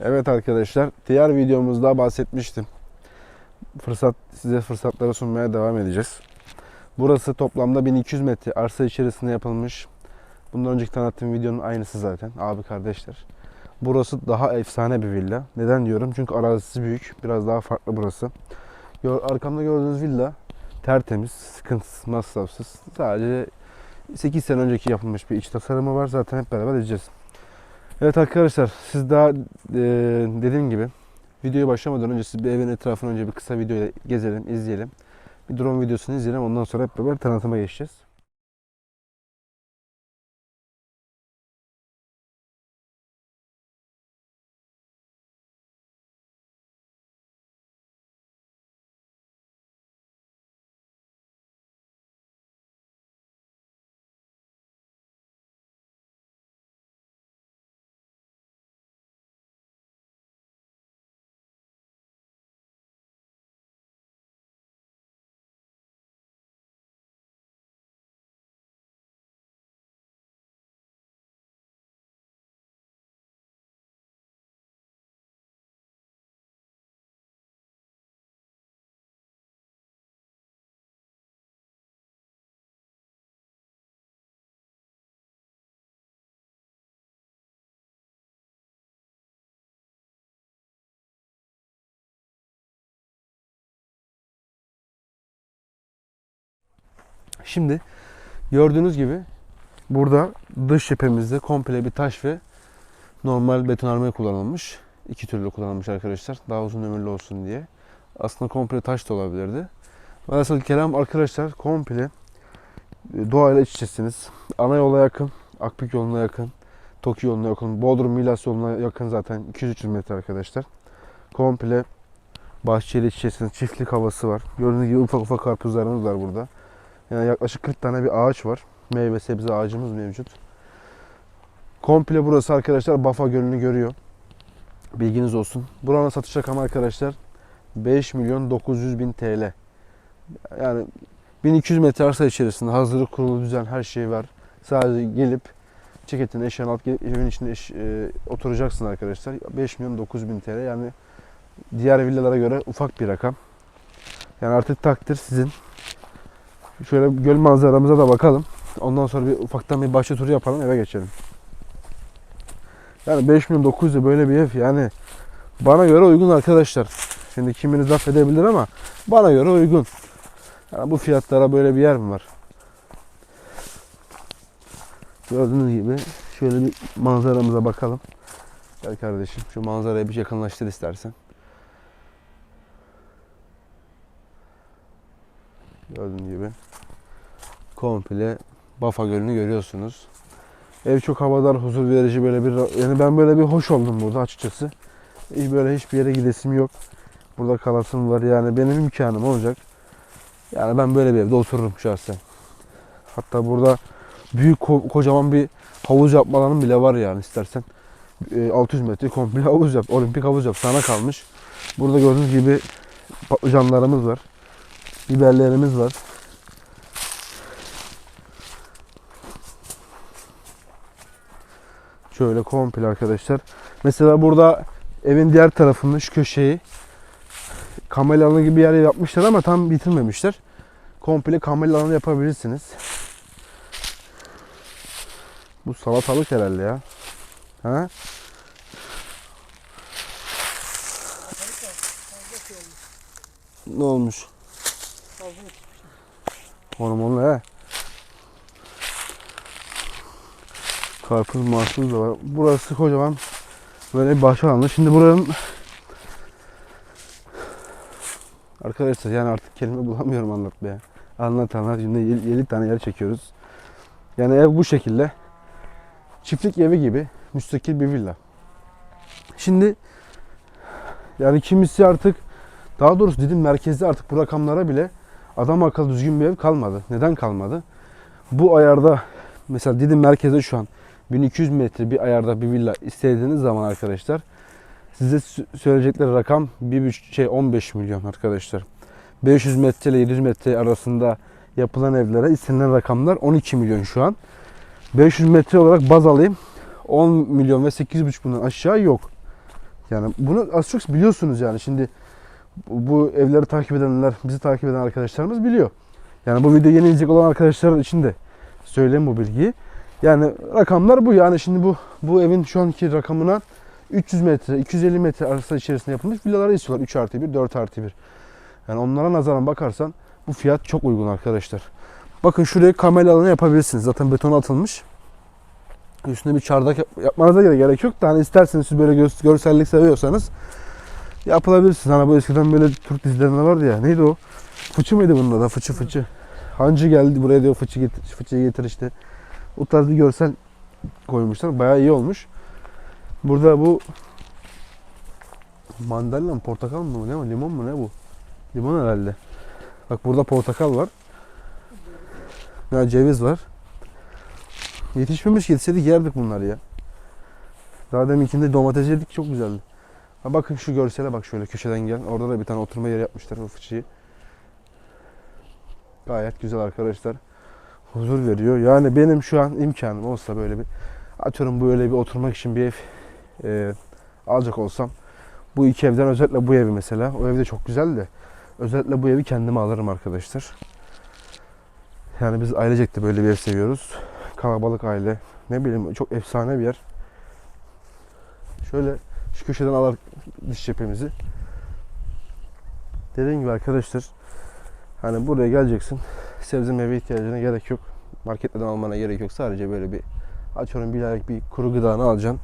Evet arkadaşlar, diğer videomuzda bahsetmiştim. Fırsat size fırsatları sunmaya devam edeceğiz. Burası toplamda 1200 metre arsa içerisinde yapılmış. Bundan önceki tanıttığım videonun aynısı zaten. Abi kardeşler. Burası daha efsane bir villa. Neden diyorum? Çünkü arazisi büyük. Biraz daha farklı burası. Arkamda gördüğünüz villa tertemiz, sıkıntısız, masrafsız. Sadece 8 sene önceki yapılmış bir iç tasarımı var. Zaten hep beraber edeceğiz. Evet arkadaşlar siz daha e, dediğim gibi videoya başlamadan önce siz bir evin etrafını önce bir kısa videoyla gezelim, izleyelim. Bir drone videosunu izleyelim. Ondan sonra hep beraber tanıtıma geçeceğiz. Şimdi gördüğünüz gibi burada dış cephemizde komple bir taş ve normal betonarme kullanılmış. İki türlü kullanılmış arkadaşlar. Daha uzun ömürlü olsun diye. Aslında komple taş da olabilirdi. Velhasıl kelam arkadaşlar komple e, doğayla iç içesiniz. Ana yola yakın, Akbük yoluna yakın, Toki yoluna yakın, Bodrum Milas yoluna yakın zaten 200-300 metre arkadaşlar. Komple bahçeyle iç içesiniz. Çiftlik havası var. Gördüğünüz gibi ufak ufak karpuzlarımız var burada. Yani yaklaşık 40 tane bir ağaç var. Meyve sebze ağacımız mevcut. Komple burası arkadaşlar Bafa Gölü'nü görüyor. Bilginiz olsun. Buranın satış rakamı arkadaşlar 5 milyon 900 bin TL. Yani 1200 metre arsa içerisinde hazırı kurulu düzen her şey var. Sadece gelip ceketini eşyan alıp gelip evin içinde eş- e, oturacaksın arkadaşlar. 5 milyon 900 bin TL yani diğer villalara göre ufak bir rakam. Yani artık takdir sizin. Şöyle göl manzaramıza da bakalım. Ondan sonra bir ufaktan bir bahçe turu yapalım eve geçelim. Yani 5 milyon 900'e böyle bir ev yani bana göre uygun arkadaşlar. Şimdi kiminiz laf edebilir ama bana göre uygun. Yani bu fiyatlara böyle bir yer mi var? Gördüğünüz gibi şöyle bir manzaramıza bakalım. Gel kardeşim şu manzarayı bir yakınlaştır istersen. Gördüğünüz gibi komple Bafa Gölü'nü görüyorsunuz. Ev çok havadar, huzur verici böyle bir yani ben böyle bir hoş oldum burada açıkçası. Hiç böyle hiçbir yere gidesim yok. Burada kalasım var yani benim imkanım olacak. Yani ben böyle bir evde otururum şahsen. Hatta burada büyük ko- kocaman bir havuz yapmalarım bile var yani istersen. E, 600 metre komple havuz yap, olimpik havuz yap. Sana kalmış. Burada gördüğünüz gibi patlıcanlarımız var. Biberlerimiz var. Şöyle komple arkadaşlar. Mesela burada evin diğer tarafında şu köşeyi kamel alanı gibi bir yer yapmışlar ama tam bitirmemişler. Komple kamel alanı yapabilirsiniz. Bu salatalık herhalde ya. Ha? Ne olmuş? Hormonlu he. Karpuz mahsul da var. Burası kocaman böyle bir bahçe alanı. Şimdi buranın Arkadaşlar yani artık kelime bulamıyorum anlatmaya. Anlat anlat. Şimdi 7 tane yer çekiyoruz. Yani ev bu şekilde. Çiftlik evi gibi müstakil bir villa. Şimdi yani kimisi artık daha doğrusu dedim merkezde artık bu rakamlara bile adam akıllı düzgün bir ev kalmadı. Neden kalmadı? Bu ayarda mesela Didim merkezde şu an 1200 metre bir ayarda bir villa istediğiniz zaman arkadaşlar size sö- söyleyecekleri rakam bir şey 15 milyon arkadaşlar. 500 metre ile 700 metre arasında yapılan evlere istenilen rakamlar 12 milyon şu an. 500 metre olarak baz alayım. 10 milyon ve 8,5 bundan aşağı yok. Yani bunu az çok biliyorsunuz yani. Şimdi bu, evleri takip edenler, bizi takip eden arkadaşlarımız biliyor. Yani bu video yeni izleyecek olan arkadaşlar için de söyleyeyim bu bilgiyi. Yani rakamlar bu. Yani şimdi bu bu evin şu anki rakamına 300 metre, 250 metre arası içerisinde yapılmış villaları istiyorlar. 3 artı 1, 4 artı 1. Yani onlara nazaran bakarsan bu fiyat çok uygun arkadaşlar. Bakın şuraya kamera alanı yapabilirsiniz. Zaten beton atılmış. Üstüne bir çardak yap- yapmanıza gerek yok da hani isterseniz siz böyle gö- görsellik seviyorsanız yapılabilirsiniz. Hani bu eskiden böyle Türk dizilerinde vardı ya. Neydi o? Fıçı mıydı bunun adı? Fıçı fıçı. Hancı geldi buraya diyor fıçı getir, fıçıyı getir işte. O tarz bir görsel koymuşlar. Bayağı iyi olmuş. Burada bu mandalina mı portakal mı ne o limon mu ne bu? Limon herhalde. Bak burada portakal var. Ya ceviz var. Yetişmemiş yetişseydik yerdik bunları ya. Daha deminkinde domates yedik çok güzeldi. Ha bakın şu görsele bak şöyle köşeden gel. Orada da bir tane oturma yeri yapmışlar o fıçıyı. Gayet güzel arkadaşlar. Huzur veriyor. Yani benim şu an imkanım olsa böyle bir atıyorum böyle bir oturmak için bir ev e, alacak olsam bu iki evden özellikle bu evi mesela. O evde çok güzel de özellikle bu evi kendime alırım arkadaşlar. Yani biz ailecek de böyle bir ev seviyoruz. Kalabalık aile. Ne bileyim çok efsane bir yer. Şöyle şu köşeden alar dış cephemizi. Dediğim gibi arkadaşlar hani buraya geleceksin. Sebze meyve ihtiyacına gerek yok. Marketlerden almana gerek yok. Sadece böyle bir açıyorum bir aylık bir kuru gıdanı alacaksın.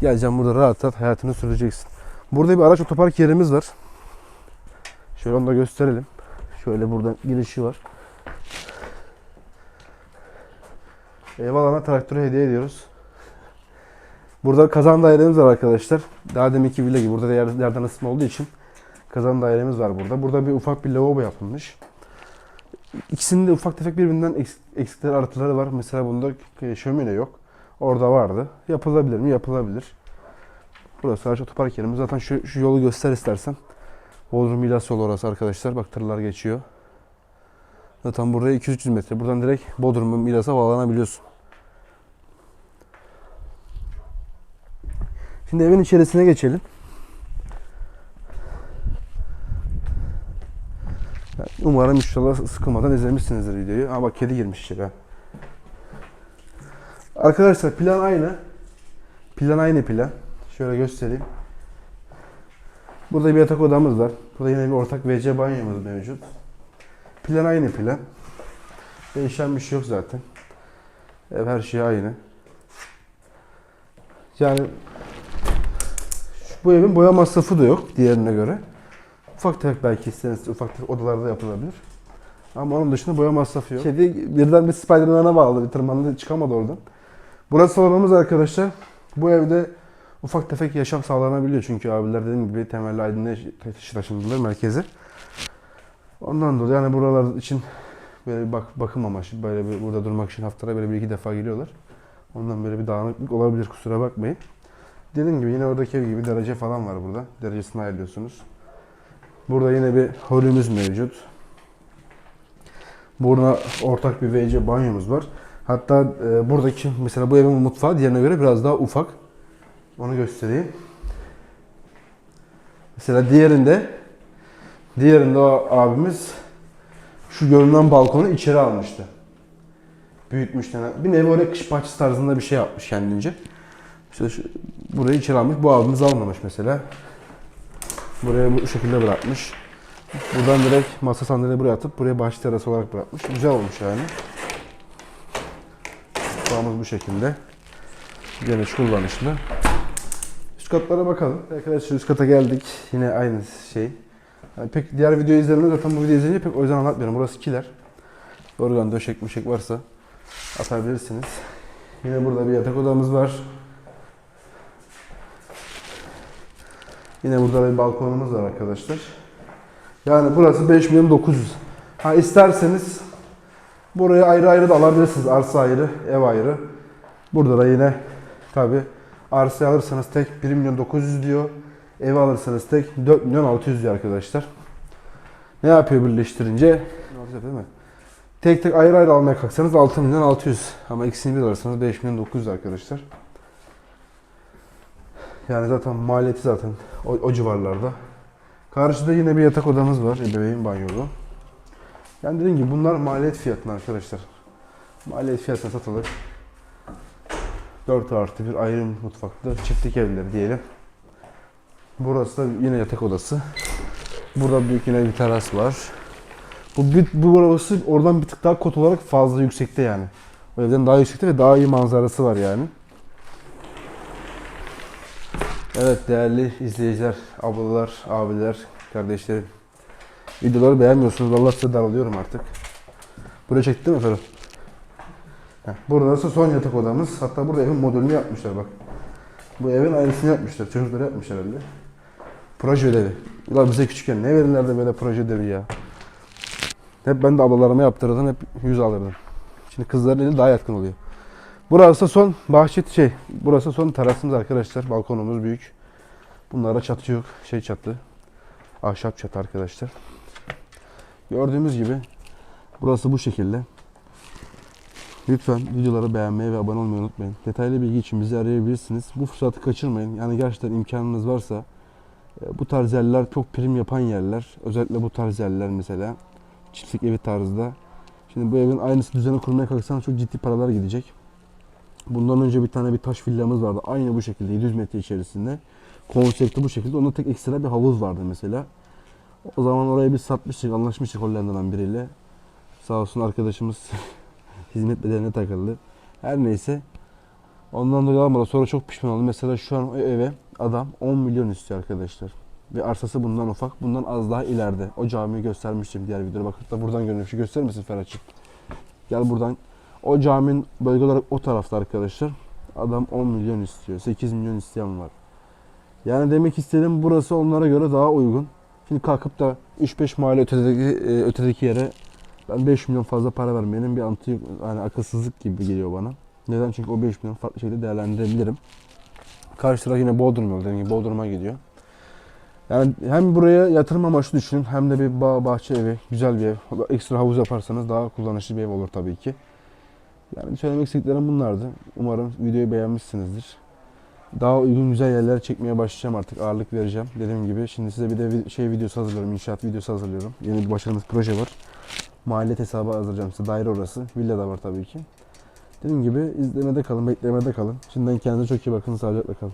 Geleceksin burada rahat rahat hayatını süreceksin. Burada bir araç otopark yerimiz var. Şöyle onu da gösterelim. Şöyle buradan girişi var. Ev alana traktörü hediye ediyoruz. Burada kazan dairemiz var arkadaşlar. Daha deminki villa gibi. Burada da yer, yerden ısıtma olduğu için kazan dairemiz var burada. Burada bir ufak bir lavabo yapılmış. İkisinin de ufak tefek birbirinden eks- eksikleri artıları var. Mesela bunda e, şömine yok. Orada vardı. Yapılabilir mi? Yapılabilir. Burası araç otopark yerimiz. Zaten şu, şu yolu göster istersen. Bodrum Milas yolu orası arkadaşlar. Bak tırlar geçiyor. Zaten buraya 200-300 metre. Buradan direkt Bodrum'un Milas'a bağlanabiliyorsun. Şimdi evin içerisine geçelim. Umarım inşallah sıkılmadan izlemişsinizdir videoyu. Aa bak kedi girmiş içeri. Arkadaşlar plan aynı. Plan aynı plan. Şöyle göstereyim. Burada bir yatak odamız var. Burada yine bir ortak WC banyomuz mevcut. Plan aynı plan. Değişen bir şey yok zaten. Ev her şey aynı. Yani bu evin boya masrafı da yok diğerine göre. Ufak tefek belki isterseniz ufak tefek odalarda yapılabilir. Ama onun dışında boya masrafı yok. Kedi birden bir Spiderman'a bağlı. Bir tırmandı çıkamadı oradan. Burası salonumuz arkadaşlar. Bu evde ufak tefek yaşam sağlanabiliyor. Çünkü abiler dediğim gibi temelli aydınlığa taşındılar merkeze. Ondan dolayı yani buralar için böyle bir bak, bakım amaçlı böyle bir burada durmak için haftada böyle bir iki defa geliyorlar. Ondan böyle bir dağınıklık olabilir kusura bakmayın. Dediğim gibi yine oradaki ev gibi derece falan var burada. Derecesini ayarlıyorsunuz. Burada yine bir holümüz mevcut. Burada ortak bir WC banyomuz var. Hatta e, buradaki mesela bu evin mutfağı diğerine göre biraz daha ufak. Onu göstereyim. Mesela diğerinde diğerinde o abimiz şu görünen balkonu içeri almıştı. Büyütmüş. Bir nevi oraya kış bahçesi tarzında bir şey yapmış kendince. İşte şu, burayı içeri almış. Bu abimiz almamış mesela. Buraya bu şekilde bırakmış. Buradan direkt masa sandalye buraya atıp buraya bahçe terası olarak bırakmış. Güzel olmuş yani. Mutfağımız bu şekilde. Geniş kullanışlı. Üst katlara bakalım. Arkadaşlar üst kata geldik. Yine aynı şey. Yani pek diğer video izleyenler zaten bu videoyu izleyince pek o yüzden anlatmıyorum. Burası kiler. Organ, döşek, müşek varsa atabilirsiniz. Yine burada bir yatak odamız var. Yine burada bir balkonumuz var arkadaşlar. Yani burası 5 milyon 900. Ha isterseniz burayı ayrı ayrı da alabilirsiniz. Arsa ayrı, ev ayrı. Burada da yine tabi arsa alırsanız tek 1 milyon 900 diyor. Ev alırsanız tek 4 milyon 600 diyor arkadaşlar. Ne yapıyor birleştirince? 600 değil mi? Tek tek ayrı ayrı almaya kalksanız 6 milyon 600. Ama ikisini bir alırsanız 5 milyon 900 arkadaşlar. Yani zaten maliyeti zaten o, o civarlarda. Karşıda yine bir yatak odamız var. Ebeveyn banyolu. Yani dediğim gibi bunlar maliyet fiyatına arkadaşlar. Maliyet fiyatına satılır. 4 artı bir ayrı mutfaklı çiftlik evleri diyelim. Burası da yine yatak odası. Burada büyük yine bir teras var. Bu, bir, bu burası oradan bir tık daha kot olarak fazla yüksekte yani. O evden daha yüksekte ve daha iyi manzarası var yani. Evet değerli izleyiciler, ablalar, abiler, kardeşlerim. Videoları beğenmiyorsunuz. Vallahi size daralıyorum artık. Buraya çekti değil mi Ferhat? Burası son yatak odamız. Hatta burada evin modelini yapmışlar bak. Bu evin aynısını yapmışlar. Çocukları yapmışlar herhalde. Proje ödevi. Ulan bize küçükken ne verirlerdi böyle proje ödevi ya. Hep ben de ablalarıma yaptırırdım. Hep yüz alırdım. Şimdi kızların eli daha yatkın oluyor. Burası son bahçe şey. Burası son terasımız arkadaşlar. Balkonumuz büyük. Bunlara çatı yok. Şey çatı. Ahşap çatı arkadaşlar. Gördüğümüz gibi burası bu şekilde. Lütfen videoları beğenmeyi ve abone olmayı unutmayın. Detaylı bilgi için bizi arayabilirsiniz. Bu fırsatı kaçırmayın. Yani gerçekten imkanınız varsa e, bu tarz yerler çok prim yapan yerler. Özellikle bu tarz yerler mesela. Çiftlik evi tarzda. Şimdi bu evin aynısı düzeni kurmaya kalksanız çok ciddi paralar gidecek. Bundan önce bir tane bir taş villamız vardı. Aynı bu şekilde 700 metre içerisinde. Konsepti bu şekilde. Onda tek ekstra bir havuz vardı mesela. O zaman orayı biz satmıştık, anlaşmıştık Hollanda'dan biriyle. Sağ olsun arkadaşımız hizmet bedeline takıldı. Her neyse. Ondan dolayı almadı. Sonra çok pişman oldum. Mesela şu an o eve adam 10 milyon istiyor arkadaşlar. Ve arsası bundan ufak. Bundan az daha ileride. O camiyi göstermiştim diğer videoda. Bak hatta buradan görünüyor. Şu gösterir misin Ferhat'cığım? Gel buradan. O caminin bölge olarak o tarafta arkadaşlar. Adam 10 milyon istiyor. 8 milyon isteyen var. Yani demek istediğim burası onlara göre daha uygun. Şimdi kalkıp da 3-5 mahalle ötedeki, e, ötedeki yere ben 5 milyon fazla para vermeyenin bir antı yani akılsızlık gibi geliyor bana. Neden? Çünkü o 5 milyon farklı şekilde değerlendirebilirim. Karşı taraf yine Bodrum yolu. Dediğim gibi Bodrum'a gidiyor. Yani hem buraya yatırım amaçlı düşünün hem de bir bahçe evi, güzel bir ev. Ekstra havuz yaparsanız daha kullanışlı bir ev olur tabii ki. Söylemek istediklerim bunlardı. Umarım videoyu beğenmişsinizdir. Daha uygun güzel yerler çekmeye başlayacağım artık. Ağırlık vereceğim. Dediğim gibi şimdi size bir de şey videosu hazırlıyorum. inşaat videosu hazırlıyorum. Yeni bir başladığımız proje var. Mahalle hesabı hazırlayacağım size. Daire orası. Villa da var tabii ki. Dediğim gibi izlemede kalın, beklemede kalın. Şimdiden kendinize çok iyi bakın. Sağlıcakla kalın.